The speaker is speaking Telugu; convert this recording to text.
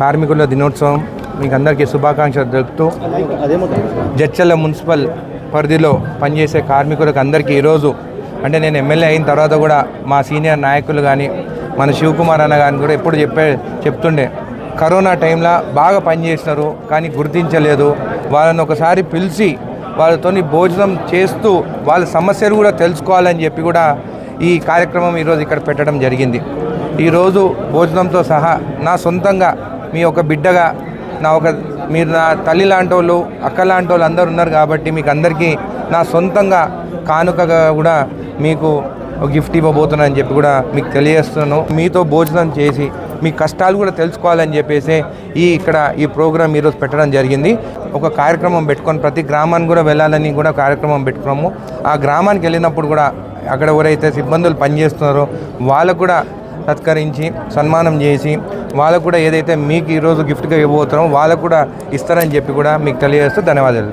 కార్మికుల దినోత్సవం. మీకు అందరికీ శుభాకాంక్షలు తెలుపుతూ జడ్చల్ల మున్సిపల్ పరిధిలో పనిచేసే కార్మికులకు అందరికీ ఈరోజు అంటే నేను ఎమ్మెల్యే అయిన తర్వాత కూడా మా సీనియర్ నాయకులు కానీ మన శివకుమార్ అన్న కానీ కూడా ఎప్పుడు చెప్పే చెప్తుండే కరోనా టైంలో బాగా పనిచేసినారు కానీ గుర్తించలేదు. వాళ్ళని ఒకసారి పిలిచి వాళ్ళతోని భోజనం చేస్తూ వాళ్ళ సమస్యలు కూడా తెలుసుకోవాలని చెప్పి కూడా ఈ కార్యక్రమం ఈరోజు ఇక్కడ పెట్టడం జరిగింది. ఈరోజు భోజనంతో సహా నా సొంతంగా మీ ఒక బిడ్డగా నా ఒక మీరు నా తల్లి లాంటి వాళ్ళు అక్క లాంటి వాళ్ళు అందరు ఉన్నారు కాబట్టి మీకు అందరికీ నా సొంతంగా కానుకగా కూడా మీకు గిఫ్ట్ ఇవ్వబోతున్నానని చెప్పి కూడా మీకు తెలియజేస్తున్నాను. మీతో భోజనం చేసి మీ కష్టాలు కూడా తెలుసుకోవాలని చెప్పేసి ఈ ఇక్కడ ఈ ప్రోగ్రామ్ ఈరోజు పెట్టడం జరిగింది. ఒక కార్యక్రమం పెట్టుకొని ప్రతి గ్రామానికి కూడా వెళ్ళాలని కూడా కార్యక్రమం పెట్టుకున్నాము. ఆ గ్రామానికి వెళ్ళినప్పుడు కూడా అక్కడ ఎవరైతే సిబ్బందులు పనిచేస్తున్నారో వాళ్ళకు కూడా సత్కరించి సన్మానం చేసి వాళ్ళకు కూడా ఏదైతే మీకు ఈరోజు గిఫ్ట్గా ఇవ్వబోతున్నామో వాళ్ళకు కూడా ఇస్తారని చెప్పి కూడా మీకు తెలియజేస్తూ ధన్యవాదాలు